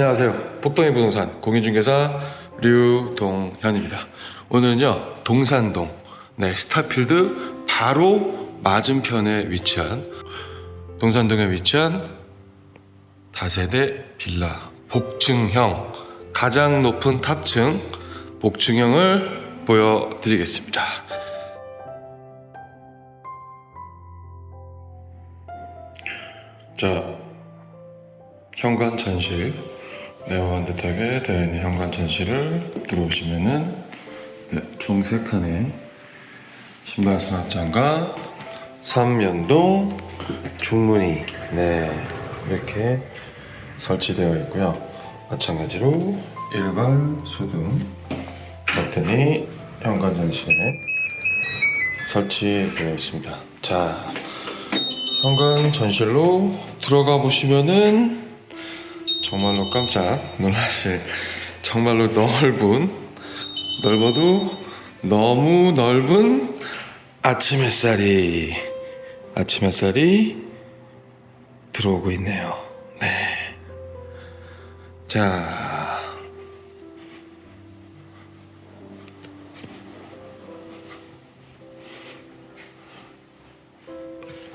안녕하세요. 복동의 부동산 공인중개사 류동현입니다. 오늘은요 동산동 네 스타필드 바로 맞은편에 위치한 동산동에 위치한 다세대 빌라 복층형 가장 높은 탑층 복층형을 보여드리겠습니다. 자, 현관 전실 매우 반듯하게 되어 있는 현관 전실을 들어오시면은 네, 정색한의 신발 수납장과 삼면동 중문이 네 이렇게 설치되어 있고요. 마찬가지로 일반 소등 버튼이 현관 전실에 설치되어 있습니다. 자, 현관 전실로 들어가 보시면은 정말로 깜짝 놀라실 정말로 넓은 넓어도 너무 넓은 아침 햇살이 아침 햇살이 들어오고 있네요. 네. 자.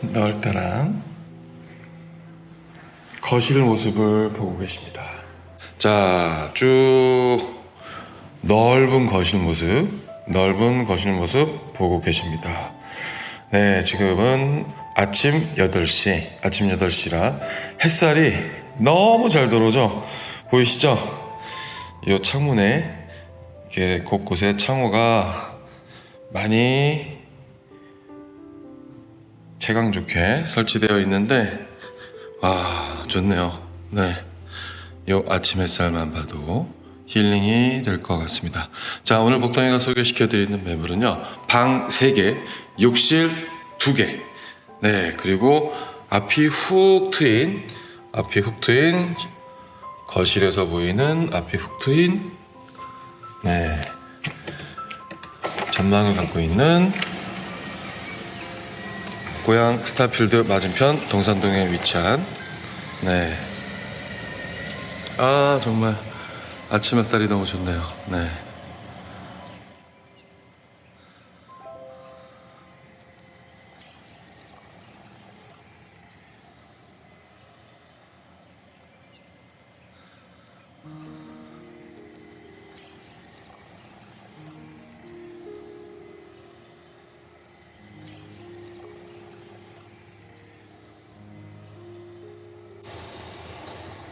넓다란 거실 모습을 보고 계십니다. 자, 쭉 넓은 거실 모습, 넓은 거실 모습 보고 계십니다. 네, 지금은 아침 8시, 아침 8시라 햇살이 너무 잘 들어오죠? 보이시죠? 이 창문에 이렇게 곳곳에 창호가 많이 채광 좋게 설치되어 있는데 아 좋네요. 네. 요 아침 햇살만 봐도 힐링이 될 것 같습니다. 자 오늘 복덩이가 소개시켜 드리는 매물은요. 방 3개 욕실 2개. 네 그리고 앞이 훅 트인 앞이 훅 트인 거실에서 보이는 앞이 훅 트인 네. 전망을 갖고 있는 고향 스타필드 맞은편 동산동에 위치한 네. 아 정말 아침 햇살이 너무 좋네요. 네.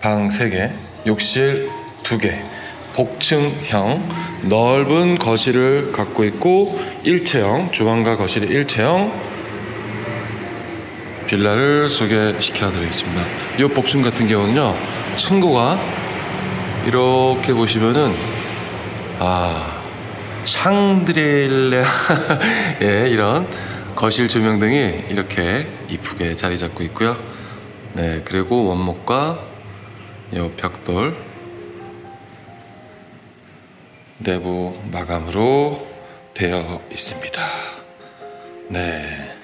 방 3개, 욕실 2개, 복층형 넓은 거실을 갖고 있고 일체형 주방과 거실이 일체형 빌라를 소개시켜 드리겠습니다. 이 복층 같은 경우는요. 층고가 이렇게 보시면은 아 샹드릴레 예 이런 거실 조명등이 이렇게 이쁘게 자리 잡고 있고요. 네 그리고 원목과 이 벽돌 내부 마감으로 되어 있습니다. 네.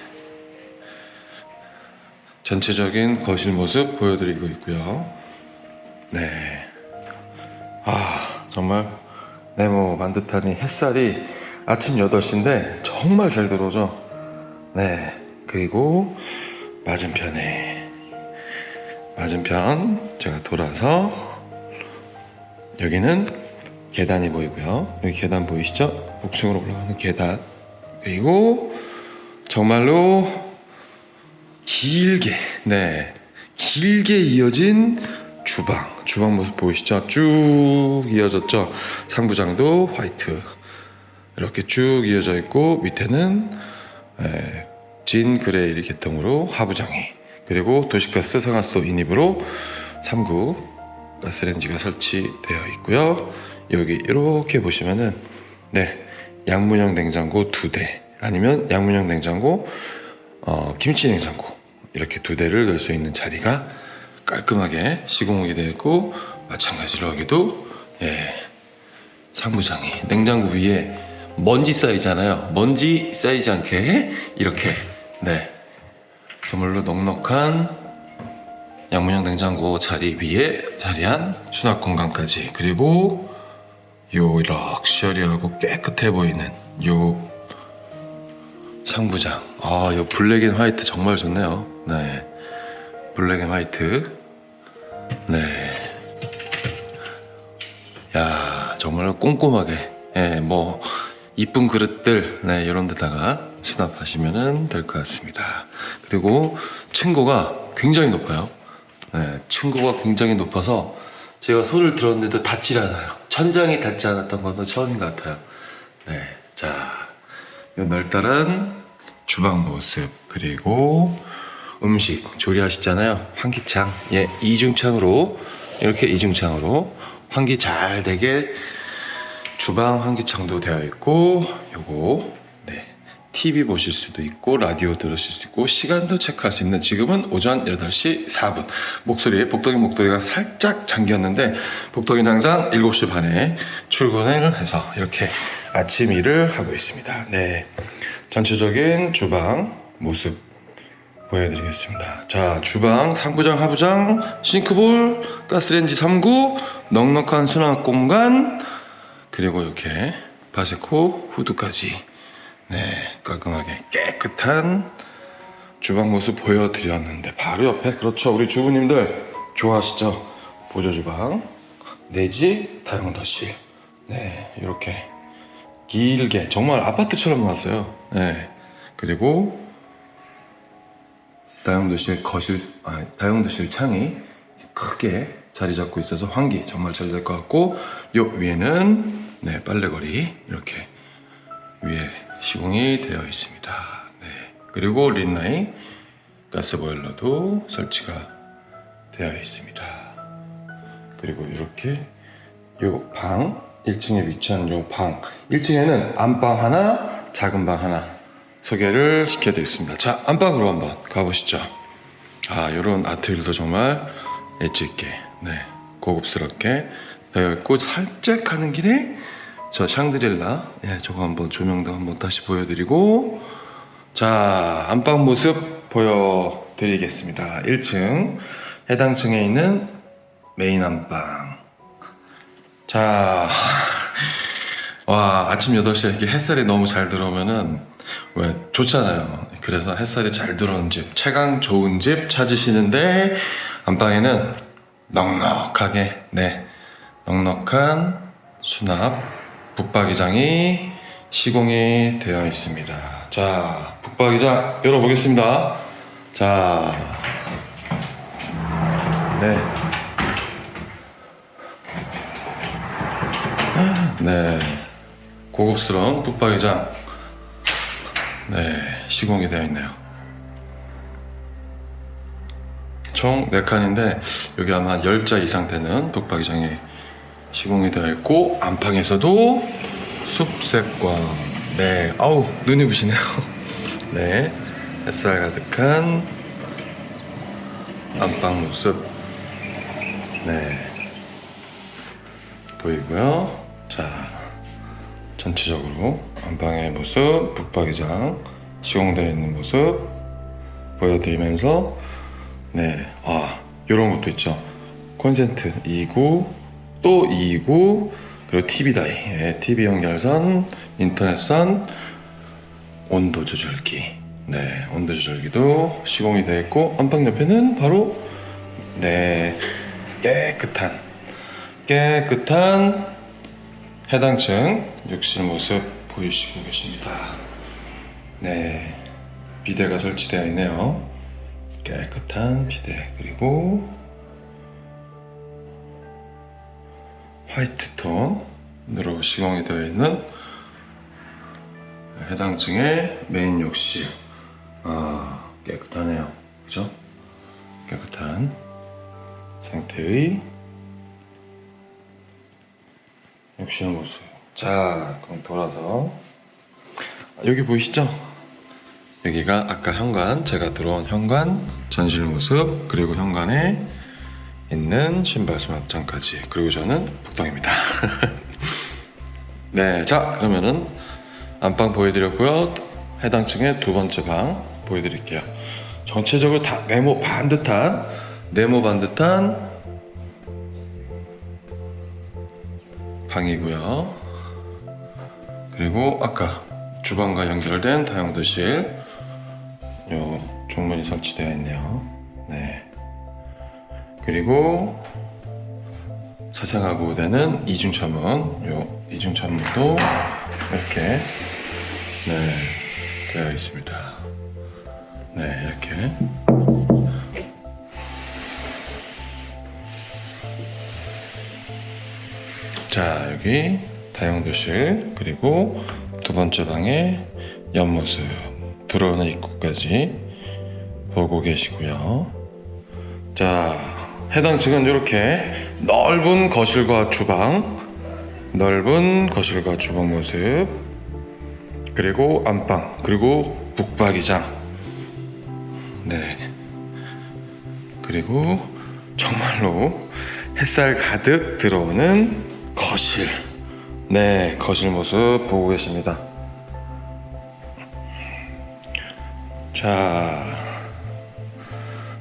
전체적인 거실 모습 보여드리고 있고요. 네. 아, 정말 네모 이 햇살이 아침 8시인데 정말 잘 들어오죠? 네. 그리고 맞은편에 맞은편 제가 돌아서 여기는 계단이 보이고요. 여기 계단 보이시죠? 복층으로 올라가는 계단. 그리고 정말로 길게, 네, 길게 이어진 주방. 주방 모습 보이시죠? 쭉 이어졌죠? 상부장도 화이트. 이렇게 쭉 이어져 있고 밑에는 에, 진 그레이 계통으로 하부장이 그리고 도시가스 상하수도 인입으로 3구 가스레인지가 설치되어 있고요. 여기 이렇게 보시면은 네 양문형 냉장고 두 대 아니면 양문형 냉장고 어, 김치 냉장고 이렇게 두 대를 넣을 수 있는 자리가 깔끔하게 시공이 되어 있고 마찬가지로 여기도 예 상부장이 냉장고 위에 먼지 쌓이잖아요. 먼지 쌓이지 않게 이렇게 네 정말로 넉넉한 양문형 냉장고 자리 위에 자리한 수납 공간까지 그리고 요 럭셔리하고 깨끗해 보이는 요 상부장. 아, 요 블랙 앤 화이트 정말 좋네요. 네. 블랙 앤 화이트. 네. 야, 정말 꼼꼼하게, 예, 뭐, 이쁜 그릇들, 네, 이런 데다가 수납하시면 될 것 같습니다. 그리고 층고가 굉장히 높아요. 네, 층고가 굉장히 높아서 제가 손을 들었는데도 닿질 않아요. 천장이 닿지 않았던 것도 처음인 것 같아요. 네, 자, 이 넓다란 주방 모습, 그리고 음식 조리하시잖아요. 환기창, 예, 이중창으로, 이렇게 이중창으로 환기 잘 되게 주방 환기창도 되어 있고 요거 네 TV 보실 수도 있고 라디오 들으실 수 있고 시간도 체크할 수 있는 지금은 오전 8시 4분. 목소리에 복덩이 목도리가 살짝 잠겼는데 복덩이는 항상 7시 반에 출근을 해서 이렇게 아침 일을 하고 있습니다. 네. 전체적인 주방 모습 보여드리겠습니다. 자, 주방, 상부장, 하부장, 싱크볼, 가스레인지 3구, 넉넉한 수납 공간, 그리고 이렇게 바세코 후드까지, 네, 깔끔하게 깨끗한 주방 모습 보여드렸는데, 바로 옆에, 그렇죠. 우리 주부님들 좋아하시죠? 보조 주방, 내지 다용도실, 네, 이렇게 길게, 정말 아파트처럼 나왔어요. 네, 그리고 다용도실 거실, 아, 다용도실 창이 크게 자리 잡고 있어서 환기 정말 잘 될 것 같고, 요 위에는 네 빨래거리 이렇게 위에 시공이 되어 있습니다. 네 그리고 린라인 가스 보일러도 설치가 되어 있습니다. 그리고 이렇게 요 방 1층에 위치한 요 방 1층에는 안방 하나, 작은 방 하나 소개를 시켜드리겠습니다. 자, 안방으로 한번 가보시죠. 아, 요런 아트일도 정말 엣지 있게, 네, 고급스럽게 되어 있고, 살짝 가는 길에 저 샹드릴라, 예, 저거 한번 조명도 한번 다시 보여드리고, 자, 안방 모습 보여드리겠습니다. 1층, 해당 층에 있는 메인 안방. 자, 와, 아침 8시에 이렇게 햇살이 너무 잘 들어오면은, 왜, 좋잖아요. 그래서 햇살이 잘 들어오는 집, 채광 좋은 집 찾으시는데, 안방에는 넉넉하게, 네, 넉넉한 수납, 붙박이장이 시공이 되어 있습니다. 자, 붙박이장 열어보겠습니다. 자, 네. 네. 고급스러운 붙박이장. 네. 시공이 되어 있네요. 총 4칸인데, 여기 아마 10자 이상 되는 붙박이장이 시공이 되어 있고, 안방에서도 숲색과, 네. 아우, 눈이 부시네요. 네. 햇살 가득한 안방 모습. 네. 보이고요. 자, 전체적으로 안방의 모습, 북박이장 시공되어 있는 모습 보여드리면서 네, 아, 이런 것도 있죠. 콘센트 2구, 또 2구, 그리고 TV 다이, 예, TV 연결선, 인터넷선, 온도 조절기, 네, 온도 조절기도 시공이 되어 있고 안방 옆에는 바로 네 깨끗한 깨끗한 해당 층 욕실 모습 보이시고 계십니다. 네, 비데가 설치되어 있네요. 깨끗한 비데 그리고 화이트 톤으로 시공이 되어 있는 해당 층의 메인 욕실. 아, 깨끗하네요. 그죠? 깨끗한 상태의 욕실 모습. 자, 그럼 돌아서 여기 보이시죠? 여기가 아까 현관, 제가 들어온 현관 전실 모습, 그리고 현관에 있는 신발 수납장까지. 그리고 저는 복덩입니다. 네, 자, 그러면은 안방 보여드렸고요. 해당 층의 두 번째 방 보여드릴게요. 전체적으로 다 네모 반듯한 네모 반듯한 방이고요. 그리고 아까 주방과 연결된 다용도실 요 종문이 설치되어 있네요. 네. 그리고 사생하고 되는 이중 창문, 요 이중 창문도 이렇게 네 되어 있습니다. 네 이렇게 자 여기 다용도실 그리고 두 번째 방의 옆모습 들어오는 입구까지 보고 계시고요. 자 해당 층은 이렇게. 넓은 거실과 주방 넓은 거실과 주방 모습 그리고 안방 그리고 북박이장. 네. 그리고 정말로 햇살 가득 들어오는 거실. 네 거실 모습 보고 계십니다. 자.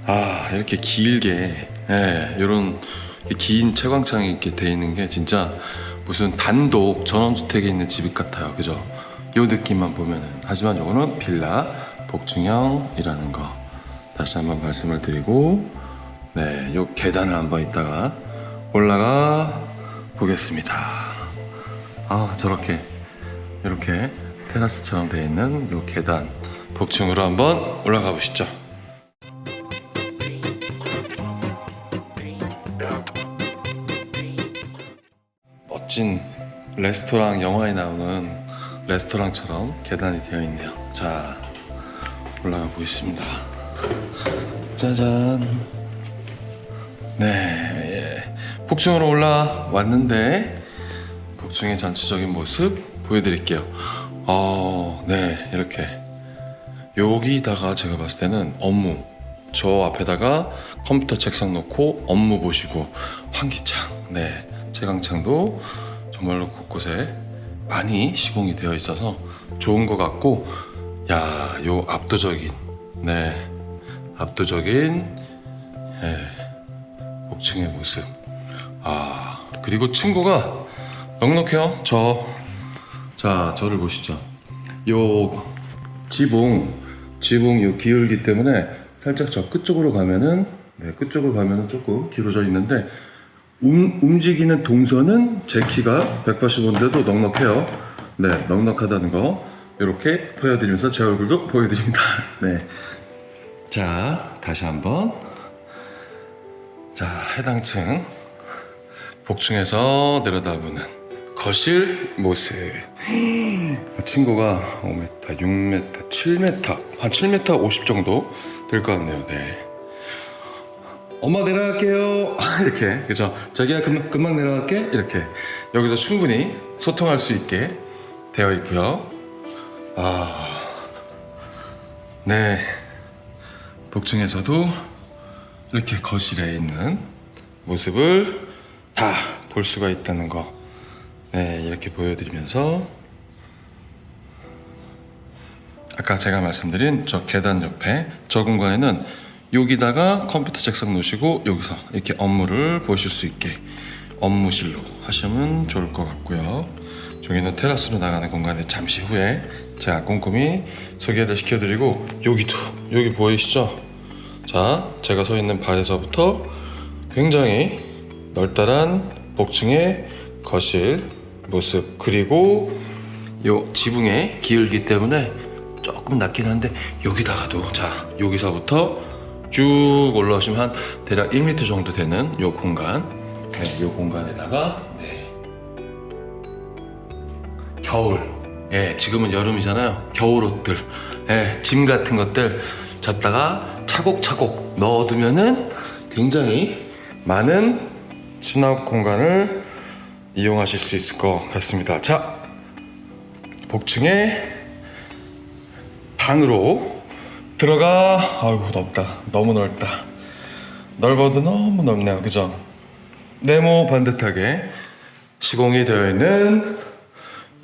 아 이렇게 길게 예, 이런 긴 채광창이 이렇게 돼 있는 게 진짜 무슨 단독 전원주택에 있는 집 같아요. 그죠? 요 느낌만 보면은. 하지만 요거는 빌라 복층형이라는 거. 다시 한번 말씀을 드리고 네 요 계단을 한번 이따가 올라가 보겠습니다. 아 저렇게 이렇게 테라스처럼 되어 있는 요 계단 복층으로 한번 올라가 보시죠 멋진 레스토랑 영화에 나오는 레스토랑처럼 계단이 되어 있네요. 자, 올라가 보겠습니다. 짜잔. 네, 예. 폭중으로 올라왔는데 폭중의 전체적인 모습 보여드릴게요. 어, 네, 이렇게 여기다가 제가 봤을 때는 업무 저 앞에다가 컴퓨터 책상 놓고 업무 보시고 환기창, 네, 채광창도 정말로 곳곳에 많이 시공이 되어 있어서 좋은 것 같고, 야, 요 압도적인, 네, 압도적인, 예, 복층의 모습. 아, 그리고 친구가 넉넉해요. 저, 자, 저를 보시죠. 요 지붕, 지붕 요 기울기 때문에 살짝 저 끝쪽으로 가면은, 네, 끝쪽으로 가면은 조금 길어져 있는데, 움, 움직이는 동선은 제 키가 185인데도 넉넉해요. 네, 넉넉하다는 거 이렇게 보여드리면서 제 얼굴도 보여드립니다. 네. 자, 다시 한번. 자, 해당 층 복층에서 내려다보는 거실 모습. 그 친구가 5m, 6m, 7m, 한 7m 50 정도 될 것 같네요. 네. 엄마 내려갈게요. 이렇게 그죠? 자기야 금, 금방 내려갈게. 이렇게 여기서 충분히 소통할 수 있게 되어 있고요. 아, 네. 복층에서도 이렇게 거실에 있는 모습을 다 볼 수가 있다는 거. 네, 이렇게 보여드리면서 아까 제가 말씀드린 저 계단 옆에 저 공간에는 여기다가 컴퓨터 책상 놓으시고 여기서 이렇게 업무를 보실 수 있게 업무실로 하시면 좋을 것 같고요. 저기는 테라스로 나가는 공간에 잠시 후에 제가 꼼꼼히 소개를 시켜드리고 여기도 여기 보이시죠? 자, 제가 서 있는 발에서부터 굉장히 널따란 복층의 거실 모습 그리고 요 지붕의 기울기 때문에 조금 낮긴 한데 여기다가도 자 여기서부터 쭉 올라오시면 한 대략 1m 정도 되는 요 공간. 네, 요 공간에다가 네. 겨울. 예 지금은 여름이잖아요. 겨울 옷들. 예, 짐 같은 것들 잡다가 차곡차곡 넣어두면은 굉장히 많은 수납 공간을 이용하실 수 있을 것 같습니다. 자 복층에 방으로 들어가 아이고 넓다 너무 넓다 넓어도 너무 넓네요 그죠 네모 반듯하게 시공이 되어 있는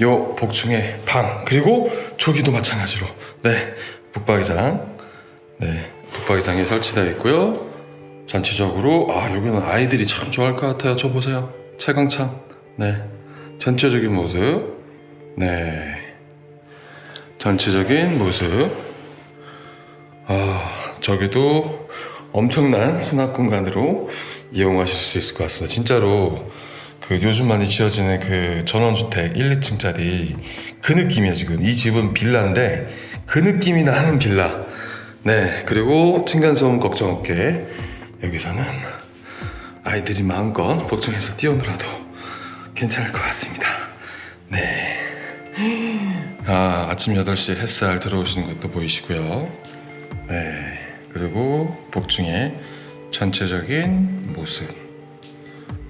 요 복층의 방 그리고 저기도 마찬가지로 네 북박이장 네 북박이장이 설치되어 있고요 자 전체적으로 아 여기는 아이들이 참 좋아할 것 같아요. 저 보세요. 채광창. 네. 전체적인 모습. 네. 전체적인 모습. 아 저기도 엄청난 수납 공간으로 이용하실 수 있을 것 같습니다. 진짜로 그 요즘 많이 지어지는 그 전원주택 1, 2층짜리 그 느낌이에요 지금. 이 집은 빌라인데 그 느낌이 나는 빌라. 네 그리고 층간소음 걱정 없게 여기서는 아이들이 마음껏 복층에서 뛰어놀아도 괜찮을 것 같습니다. 네. 아, 아침 8시에 햇살 들어오시는 것도 보이시고요. 네 그리고 복층의 전체적인 모습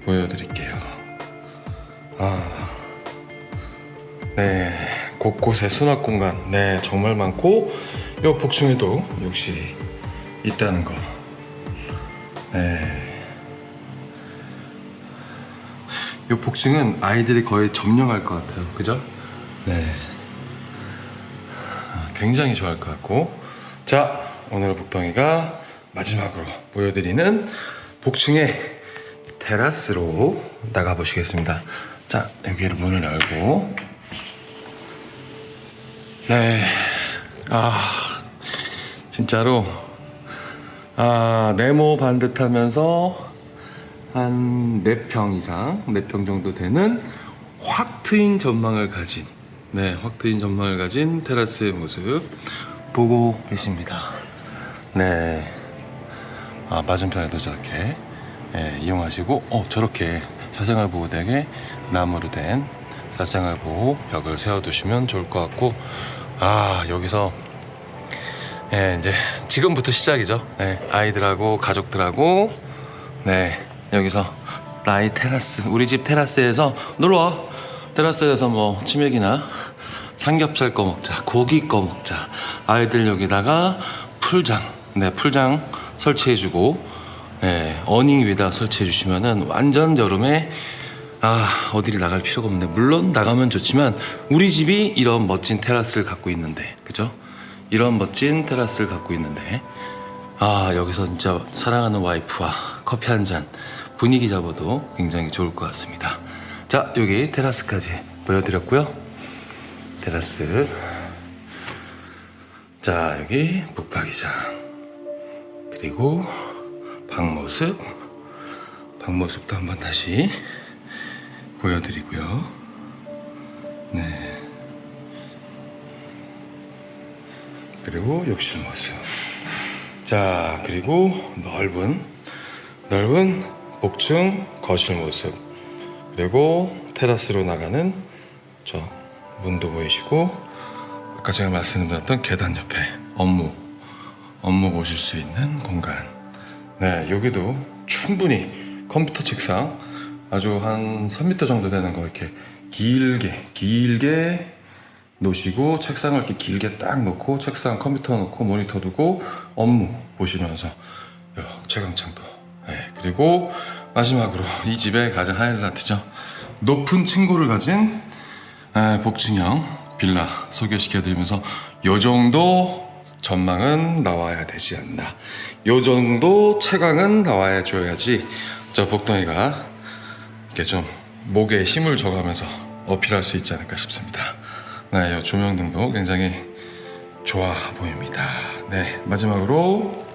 보여드릴게요 아, 네, 곳곳에 수납 공간, 네, 정말 많고, 요 복층에도 욕실이 있다는 거. 네. 요 복층은 아이들이 거의 점령할 것 같아요. 그죠? 네. 아, 굉장히 좋아할 것 같고. 자, 오늘 복덩이가 마지막으로 보여드리는 복층의 테라스로 나가보시겠습니다. 자, 여기를 문을 열고. 네. 아, 진짜로. 아, 네모 반듯 하면서 한 4평 이상, 4평 정도 되는 확 트인 전망을 가진, 네, 확 트인 전망을 가진 테라스의 모습 보고 계십니다. 네. 아, 맞은편에도 저렇게 예, 이용하시고 어 저렇게 사생활 보호대에 나무로 된 사생활 보호 벽을 세워두시면 좋을 것 같고 아 여기서 예, 이제 지금부터 시작이죠. 네, 아이들하고 가족들하고 네 여기서 나이 테라스 우리 집 테라스에서 놀러 와 테라스에서 뭐 치맥이나 삼겹살 꺼 먹자 고기 꺼 먹자 아이들 여기다가 풀장 네 풀장 설치해주고 네, 어닝 위에다 설치해 주시면은 완전 여름에 아 어디를 나갈 필요가 없네. 물론 나가면 좋지만 우리 집이 이런 멋진 테라스를 갖고 있는데 그죠? 이런 멋진 테라스를 갖고 있는데 아 여기서 진짜 사랑하는 와이프와 커피 한 잔 분위기 잡아도 굉장히 좋을 것 같습니다. 자 여기 테라스까지 보여드렸고요. 테라스. 자 여기 북박이장 그리고 방 모습 방 모습도 한번 다시 보여드리고요. 네. 그리고 욕실 모습. 자 그리고 넓은 넓은 복층 거실 모습. 그리고 테라스로 나가는 저 문도 보이시고 아까 제가 말씀드렸던 계단 옆에 업무 업무 보실 수 있는 공간. 네, 여기도 충분히 컴퓨터 책상 아주 한 3m 정도 되는 거 이렇게 길게 길게 놓으시고 책상을 이렇게 길게 딱 놓고 책상 컴퓨터 놓고 모니터 두고 업무 보시면서 요 채광창도. 네, 그리고 마지막으로 이 집의 가장 하이라이트죠. 높은 층고를 가진 에, 복층형 빌라 소개시켜드리면서 요 정도 전망은 나와야 되지 않나. 요 정도 채광은 나와야 줘야지 저 복덩이가 이렇게 좀 목에 힘을 줘가면서 어필할 수 있지 않을까 싶습니다. 네, 요 조명등도 굉장히 좋아 보입니다. 네, 마지막으로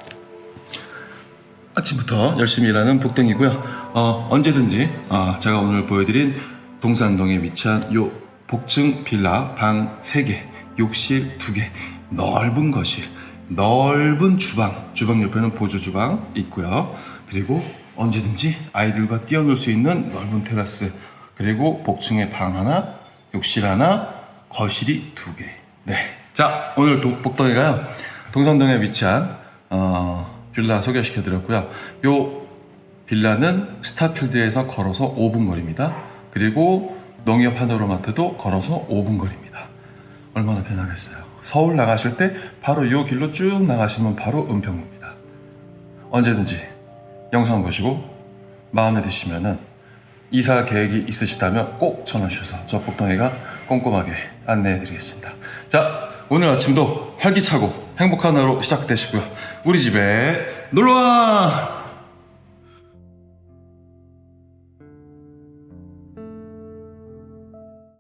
아침부터 열심히 일하는 복덩이고요. 어, 언제든지 어, 제가 오늘 보여드린 동산동에 위치한 요 복층 빌라 방 3개, 욕실 2개, 넓은 거실, 넓은 주방, 주방 옆에는 보조 주방 있고요. 그리고 언제든지 아이들과 뛰어놀 수 있는 넓은 테라스, 그리고 복층에 방 하나, 욕실 하나, 거실이 두 개. 네. 자, 오늘 도- 복덩이가요. 동산동에 위치한 어, 빌라 소개시켜 드렸고요. 요 빌라는 스타필드에서 걸어서 5분 거리입니다. 그리고 농협 하나로마트도 걸어서 5분 거리입니다. 얼마나 편하겠어요. 서울 나가실 때 바로 이 길로 쭉 나가시면 바로 은평구입니다. 언제든지 영상 보시고 마음에 드시면은 이사 계획이 있으시다면 꼭 전화 주셔서 저 복덩이가 꼼꼼하게 안내해 드리겠습니다. 자, 오늘 아침도 활기차고 행복한 하루 시작되시고요. 우리 집에 놀러와!